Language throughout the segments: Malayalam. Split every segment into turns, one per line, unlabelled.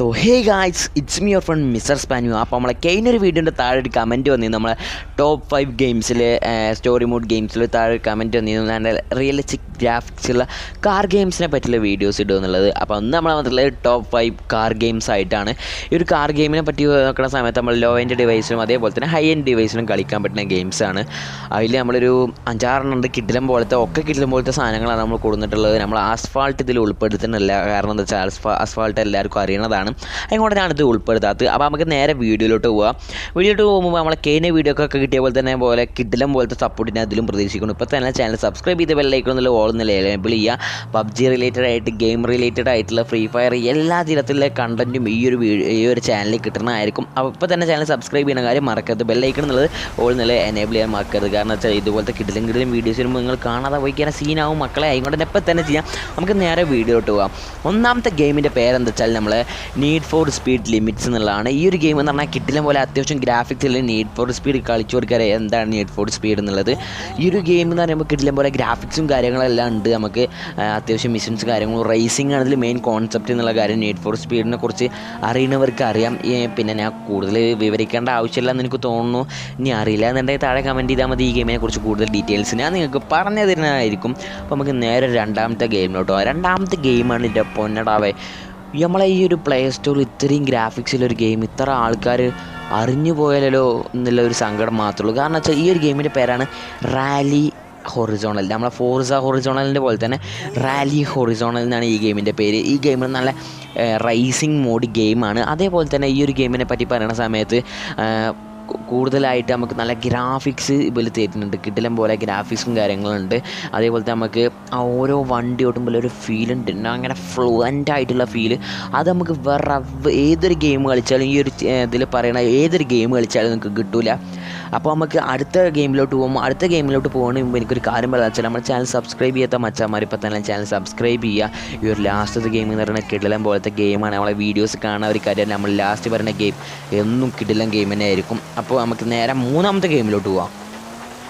So hey guys it's me your friend mister Spanu അപ്പോൾ നമ്മളെ കഴിഞ്ഞൊരു വീഡിയോന്റെ താഴെ ഒരു കമന്റ് വന്നിരുന്നു. നമ്മളെ ടോപ്പ് ഫൈവ് ഗെയിംസിൽ സ്റ്റോറി മോഡ് ഗെയിംസിൽ താഴെ കമന്റ് വന്നിരുന്നു ഞാൻ റിയലിസ്റ്റിക് ഗ്രാഫിക്സ് ഉള്ള കാർ ഗെയിംസിനെ പറ്റിയുള്ള വീഡിയോസ് ഇടുക എന്നുള്ളത്. അപ്പോൾ അന്ന് നമ്മൾ വന്നിട്ടുള്ളത് ടോപ്പ് ഫൈവ് കാർ ഗെയിംസ് ആയിട്ടാണ്. ഈ ഒരു കാർ ഗെയിമിനെ പറ്റി നോക്കുന്ന സമയത്ത് നമ്മൾ ലോ എൻഡ് ഡിവൈസിലും അതേപോലെ തന്നെ ഹൈ എൻഡ് ഡിവൈസിലും കളിക്കാൻ പറ്റുന്ന ഗെയിംസാണ് അതിൽ നമ്മളൊരു അഞ്ചാറെണ്ണം കിഡിലം പോലത്തെ ഒക്കെ കിഡിലം പോലത്തെ സാധനങ്ങളാണ് നമ്മൾ കൊടുത്തിട്ടുള്ളത്. നമ്മൾ ആസ്ഫാൾട്ട് ഇതിൽ ഉൾപ്പെടുത്തുന്നില്ല. കാരണം എന്താ വെച്ചാൽ ആസ്ഫാ ആസ്ഫാൾട്ട് എല്ലാവർക്കും അറിയണതാണ്. അതുകൊണ്ടാണ് ഇത് ഉൾപ്പെടുത്താത്തത്. അപ്പോൾ നമുക്ക് നേരെ വീഡിയോയിലോട്ട് പോവാം. വീഡിയോയിലോട്ട് പോകുമ്പോൾ നമ്മളെ കെയിനെ വീഡിയോ ഒക്കെ കിട്ടിയ പോലെ തന്നെ പോലെ കിഡിലം പോലത്തെ സപ്പോർട്ട് ഞാൻ അതിലും പ്രതീക്ഷിക്കുന്നു. ഇപ്പോൾ തന്നെ ചാനൽ സബ്സ്ക്രൈബ് ചെയ്ത് ബെല്ലൈക്കണമെന്നുള്ള ഓൾ നില എനേബിൾ ചെയ്യുക. പബ്ജി റിലേറ്റഡ് ആയിട്ട് ഗെയിം റിലേറ്റഡ് ആയിട്ടുള്ള ഫ്രീ ഫയർ എല്ലാ തരത്തിലുള്ള കണ്ടന്റും ഈ ഒരു വീഡിയോ ഈ ഒരു ചാനലിൽ കിട്ടുന്നതായിരിക്കും അപ്പോൾ ഇപ്പോൾ തന്നെ ചാനൽ സബ്സ്ക്രൈബ് ചെയ്യുന്ന കാര്യം മറക്കരുത്. ബെല്ലൈക്കൺ എന്നുള്ളത് ഓൾ നില എനേബിൾ ചെയ്യാൻ മറക്കരുത്. കാരണം വെച്ചാൽ ഇതുപോലത്തെ കിഡിലും കിഡിലും വീഡിയോസ് വരുമ്പോൾ നിങ്ങൾ കാണാതെ പോയിക്കാൻ സീനാവും മക്കളെ ആയിക്കൊണ്ട് തന്നെ തന്നെ ചെയ്യാം. നമുക്ക് നേരെ വീഡിയോട്ട് പോകാം ഒന്നാമത്തെ ഗെയിമിന്റെ പേരെന്താ വെച്ചാൽ നമ്മൾ നീഡ് ഫോർ സ്പീഡ് ലിമിറ്റ്സ് എന്നുള്ളതാണ്. ഈ ഒരു ഗെയിം എന്ന് പറഞ്ഞാൽ കിട്ടിലും പോലെ അത്യാവശ്യം ഗ്രാഫിക്സിൽ നീഡ് ഫോർ സ്പീഡ് കളിച്ചു കൊടുക്കാൻ എന്താണ് നീഡ് ഫോർ സ്പീഡ് എന്നുള്ളത്. ഈ ഒരു ഗെയിം എന്ന് പറയുമ്പോൾ കിട്ടില്ല പോലെ ഗ്രാഫിക്സും കാര്യങ്ങളെല്ലാം ഉണ്ട്. നമുക്ക് അത്യാവശ്യം മിഷൻസ് കാര്യങ്ങളും റേസിംഗ് ആണ് ഇതിൽ മെയിൻ കോൺസെപ്റ്റ് എന്നുള്ള കാര്യം നീഡ് ഫോർ സ്പീഡിനെ കുറിച്ച് അറിയുന്നവർക്ക് അറിയാം. പിന്നെ ഞാൻ കൂടുതൽ വിവരിക്കേണ്ട ആവശ്യമില്ല എന്ന് എനിക്ക് തോന്നുന്നു. ഇനി അറിയില്ല എന്നുണ്ടെങ്കിൽ താഴെ കമന്റ് ചെയ്താൽ മതി. ഈ ഗെയിമിനെ കുറിച്ച് കൂടുതൽ ഡീറ്റെയിൽസ് ഞാൻ നിങ്ങൾക്ക് പറഞ്ഞു തരുന്നതായിരിക്കും. അപ്പോൾ നമുക്ക് നേരെ രണ്ടാമത്തെ ഗെയിമിലോട്ടോ രണ്ടാമത്തെ ഗെയിമാണ് ഇതിന്റെ പൊന്നടാവേ. നമ്മളെ ഈ ഒരു പ്ലേ സ്റ്റോറിൽ ഇത്രയും ഗ്രാഫിക്സിലൊരു ഗെയിം ഇത്ര ആൾക്കാർ അറിഞ്ഞു പോയാലോ എന്നുള്ള ഒരു സങ്കടം മാത്രമേ ഉള്ളൂ. കാരണം വെച്ചാൽ ഈ ഒരു ഗെയിമിന്റെ പേരാണ് റാലി ഹൊറിസോണൽ. നമ്മളെ ഫോർസ ഹൊറിസോണലിന്റെ പോലെ തന്നെ റാലി ഹൊറിസോണൽ എന്നാണ് ഈ ഗെയിമിന്റെ പേര്. ഈ ഗെയിമിൽ നല്ല റൈസിങ് മോഡ് ഗെയിമാണ്. അതേപോലെ തന്നെ ഈ ഒരു ഗെയിമിനെ പറ്റി പറയുന്ന സമയത്ത് കൂടുതലായിട്ട് നമുക്ക് നല്ല ഗ്രാഫിക്സ് ഇതിൽ തരുന്നുണ്ട്. കിടിലം പോലെ ഗ്രാഫിക്സും കാര്യങ്ങളുണ്ട്. അതേപോലെ തന്നെ നമുക്ക് ആ ഓരോ വണ്ടി ഓട്ടുമ്പോൾ ഒരു ഫീൽ ഉണ്ട്. അങ്ങനെ ഫ്ലുവന്റ് ആയിട്ടുള്ള ഫീൽ അത് നമുക്ക് വേറെ ഏതൊരു ഗെയിം കളിച്ചാലും ഈ ഒരു ഇതിൽ പറയണ ഏതൊരു ഗെയിം കളിച്ചാലും നിങ്ങൾക്ക് കിട്ടൂല. അപ്പോൾ നമുക്ക് അടുത്ത ഗെയിമിലോട്ട് പോകുമ്പോൾ അടുത്ത ഗെയിമിലോട്ട് പോകുന്നതിന് മുമ്പ് എനിക്കൊരു കാര്യം പറയാം വെച്ചാൽ നമ്മുടെ ചാനൽ സബ്സ്ക്രൈബ് ചെയ്യാത്ത മച്ചാമാർ ഇപ്പോൾ തന്നെ ചാനൽ സബ്സ്ക്രൈബ് ചെയ്യുക. ഈ ഒരു ലാസ്റ്റത്തെ ഗെയിം എന്ന് പറയുന്നത് കിടിലം പോലത്തെ ഗെയിമാണ് നമ്മളെ വീഡിയോസ് കാണാൻ ഒരു കാര്യം നമ്മൾ ലാസ്റ്റ് പറയുന്ന ഗെയിം എന്നും കിടിലം ഗെയിം തന്നെ ആയിരിക്കും. അപ്പോൾ നമുക്ക് നേരെ മൂന്നാമത്തെ ഗെയിമിലോട്ട് പോവാം.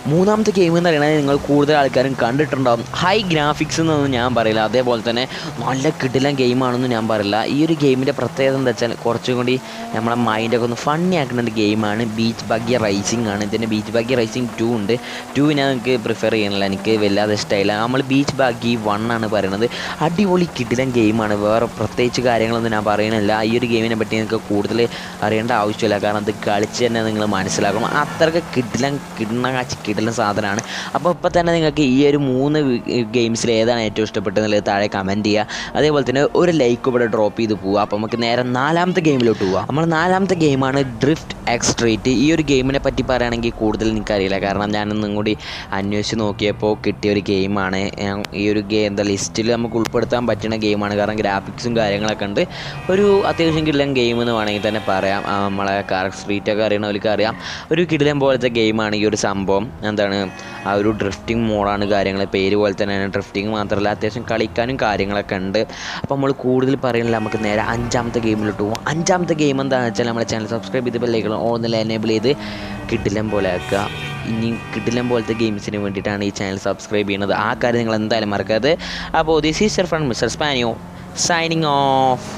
മൂന്നാമത്തെ ഗെയിം എന്ന് പറയുന്നത് നിങ്ങൾ കൂടുതൽ ആൾക്കാരും കണ്ടിട്ടുണ്ടാവും. ഹൈ ഗ്രാഫിക്സ് എന്നൊന്നും ഞാൻ പറയില്ല. അതേപോലെ തന്നെ നല്ല കിടിലം ഗെയിമാണെന്ന് ഞാൻ പറയില്ല. ഈ ഒരു ഗെയിമിന്റെ പ്രത്യേകത എന്താ വെച്ചാൽ കുറച്ചും കൂടി നമ്മളെ മൈൻഡൊക്കെ ഒന്ന് ഫണ്ണി ആക്കുന്ന ഒരു ഗെയിമാണ് ബീച്ച് ബഗ്ഗി റൈസിംഗ് ആണ്. ഇതിന്റെ ബീച്ച് ബഗ്ഗി റൈസിംഗ് ടു ഉണ്ട്. ടു ഞാൻ നിങ്ങൾക്ക് പ്രിഫർ ചെയ്യണില്ല എനിക്ക് വല്ലാതെ ഇഷ്ടമായില്ല നമ്മൾ ബീച്ച് ബഗ്ഗി വൺ ആണ് പറയുന്നത് അടിപൊളി കിടിലം ഗെയിമാണ് വേറെ പ്രത്യേകിച്ച് കാര്യങ്ങളൊന്നും ഞാൻ പറയണില്ല. ഈ ഒരു ഗെയിമിനെ പറ്റി നിങ്ങൾക്ക് കൂടുതൽ അറിയേണ്ട ആവശ്യമില്ല. കാരണം അത് കളിച്ച് തന്നെ നിങ്ങൾ മനസ്സിലാക്കണം അത്രയ്ക്ക് കിടിലം കിടണ കാച്ചി കിടിലം സാധനമാണ്. അപ്പോൾ ഇപ്പോൾ തന്നെ നിങ്ങൾക്ക് ഈ ഒരു മൂന്ന് ഗെയിംസിൽ ഏതാണ് ഏറ്റവും ഇഷ്ടപ്പെട്ടതെന്നുള്ളത് താഴെ കമന്റ് ചെയ്യുക. അതേപോലെ തന്നെ ഒരു ലൈക്ക് ഇവിടെ ഡ്രോപ്പ് ചെയ്ത് പോവുക. അപ്പോൾ നമുക്ക് നേരെ നാലാമത്തെ ഗെയിമിലോട്ട് പോവുക നമ്മൾ നാലാമത്തെ ഗെയിമാണ് ഡ്രിഫ്റ്റ് എക്സ്ട്രീറ്റ് ഈ ഒരു ഗെയിമിനെ പറ്റി പറയുകയാണെങ്കിൽ കൂടുതൽ എനിക്കറിയില്ല കാരണം ഞാനൊന്നും കൂടി അന്വേഷിച്ച് നോക്കിയപ്പോൾ കിട്ടിയ ഒരു ഗെയിമാണ് ഈ ഒരു ഗെയിം എന്താ ലിസ്റ്റിൽ നമുക്ക് ഉൾപ്പെടുത്താൻ പറ്റുന്ന ഗെയിമാണ് കാരണം ഗ്രാഫിക്സും കാര്യങ്ങളൊക്കെ ഉണ്ട്. ഒരു അത്യാവശ്യം കിടിലൻ ഗെയിം എന്ന് വേണമെങ്കിൽ തന്നെ പറയാം. നമ്മളെ കാർ സ്ട്രീറ്റൊക്കെ അറിയണവർക്ക് അറിയാം ഒരു കിടിലൻ പോലത്തെ ഗെയിമാണ് ഈ ഒരു സംഭവം. എന്താണ് ആ ഒരു ഡ്രിഫ്റ്റിംഗ് മോഡാണ് കാര്യങ്ങൾ പേര് പോലെ തന്നെയാണ് ഡ്രിഫ്റ്റിംഗ് മാത്രമല്ല അത്യാവശ്യം കളിക്കാനും കാര്യങ്ങളൊക്കെ ഉണ്ട്. അപ്പോൾ നമ്മൾ കൂടുതൽ പറയുന്നില്ല നമുക്ക് നേരെ അഞ്ചാമത്തെ ഗെയിമിലോട്ട് പോകും അഞ്ചാമത്തെ ഗെയിം എന്താണെന്ന് വെച്ചാൽ നമ്മുടെ ചാനൽ സബ്സ്ക്രൈബ് ചെയ്ത് ബെല്ലൈക്കണം ഓൺലൈൻ എനേബിൾ ചെയ്ത് കിട്ടില്ല പോലെ ആക്കുക. ഇനി കിട്ടില്ല പോലത്തെ ഗെയിംസിന് വേണ്ടിയിട്ടാണ് ഈ ചാനൽ സബ്സ്ക്രൈബ് ചെയ്യുന്നത്. ആ കാര്യം നിങ്ങൾ എന്തായാലും മറക്കരുത്. അപ്പോൾ this is your friend mister Spanio signing off